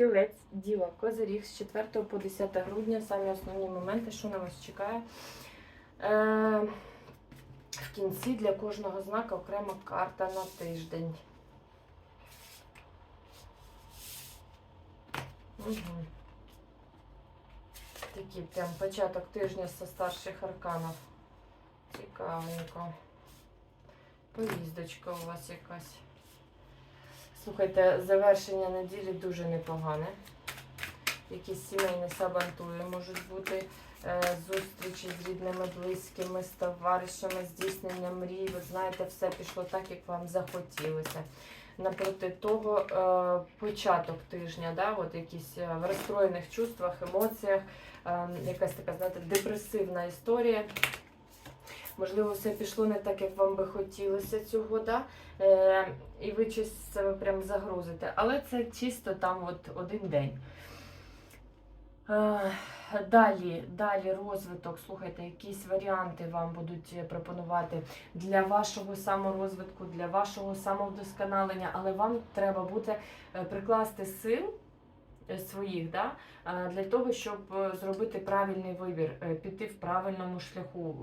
Тілець, діва, козиріг з 4 по 10 грудня. Самі основні моменти, що на вас чекає. Е, в кінці для кожного знака окрема карта на тиждень. Угу. Такий прям початок тижня со старших арканів. Цікавенько. Поїздочка у вас якась. Слухайте, завершення неділі дуже непогане. Якісь сімейні сабантуї можуть бути. е, Зустрічі з рідними, близькими, з товаришами, здійснення мрій. Ви знаєте, все пішло так, як вам захотілося. Напроти того, е, початок тижня, да, от якісь е, в розстроєних чувствах, емоціях, е, якась така, знаєте, депресивна історія. Можливо, все пішло не так, як вам би хотілося цього, да? е, і ви щось себе прям загрузите. Але це чисто там от один день. Е, Далі, далі розвиток, слухайте, якісь варіанти вам будуть пропонувати для вашого саморозвитку, для вашого самовдосконалення, але вам треба буде е, прикласти сил своїх да, е, для того, щоб е, зробити правильний вибір, е, піти в правильному шляху.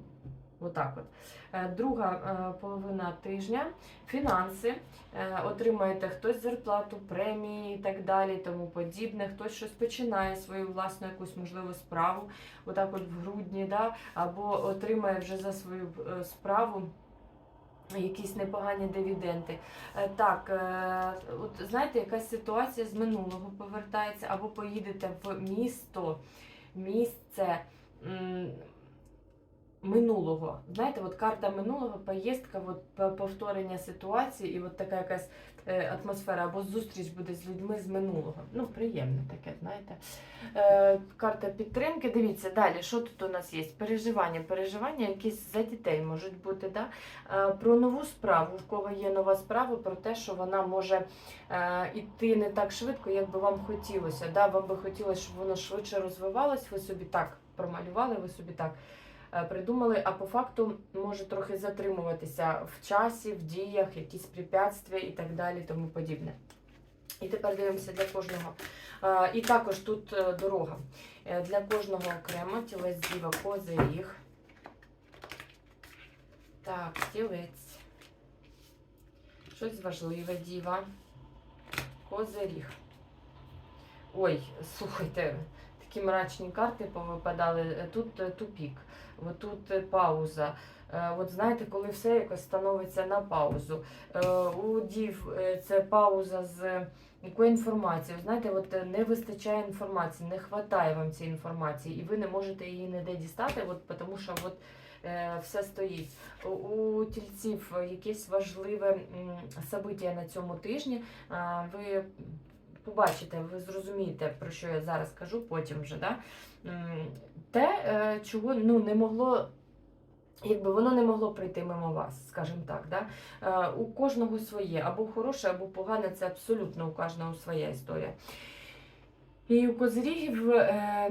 е, Отак от. Е, Друга е, половина тижня фінанси. Е, Отримаєте хтось зарплату, премії і так далі, тому подібне. Хтось щось починає свою власну якусь можливу справу, отак от в грудні, да? або отримає вже за свою е, справу. Якісь непогані дивіденти. Е, Так, е, от знаєте, якась ситуація з минулого повертається, або поїдете в місто, місце минулого. Знаєте, от карта минулого, поїздка, от повторення ситуації, і от така якась е, атмосфера, або зустріч буде з людьми з минулого. Ну, приємне таке, знаєте. Е, карта підтримки. Дивіться, далі, що тут у нас є? Переживання. Переживання якісь за дітей можуть бути. Да? Е, про нову справу, в кого є нова справа, про те, що вона може іти не так швидко, як би вам хотілося. Да? Вам би хотілося, щоб воно швидше розвивалось, ви собі так промалювали, ви собі так придумали, а по факту може трохи затримуватися в часі, в діях, якісь препятствия і так далі, тому подібне. І тепер дивимося для кожного. Е, І також тут е, дорога. Е, Для кожного окремо тілець діва козиріг. Так, тілець. Щось важливе діва. Козиріг. Ой, слухайте, такі мрачні карти повипадали. Е, Тут е, тупік, тут е, пауза. От знаєте, коли все якось становиться на паузу. У дів це пауза з якої інформації. Знаєте, от не вистачає інформації, не вистачає вам цієї інформації, і ви не можете її ніде дістати, от, тому що от, все стоїть. У, тільців якесь важливе собиття на цьому тижні. Ви побачите, ви зрозумієте, про що я зараз кажу, потім вже. Да? Те, е, чого ну, не могло. Якби воно не могло прийти мимо вас, скажімо так. Да? Е, у кожного своє, або хороше, або погане, це абсолютно у кожного своя історія. І у козирігів е,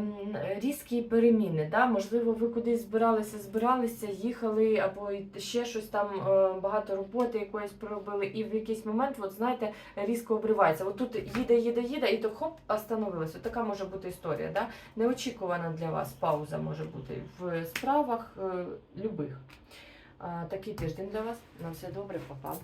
різкі переміни. Да? Можливо, ви кудись збиралися, збиралися, їхали, або ще щось там, е, багато роботи якоїсь проробили, і в якийсь момент, от, знаєте, різко обривається. От тут їде, їде, їде, і то хоп, остановилось. От така може бути історія. Да? Неочікувана для вас пауза може бути в справах е, любих. А, такий тиждень для вас. На все добре, па-па.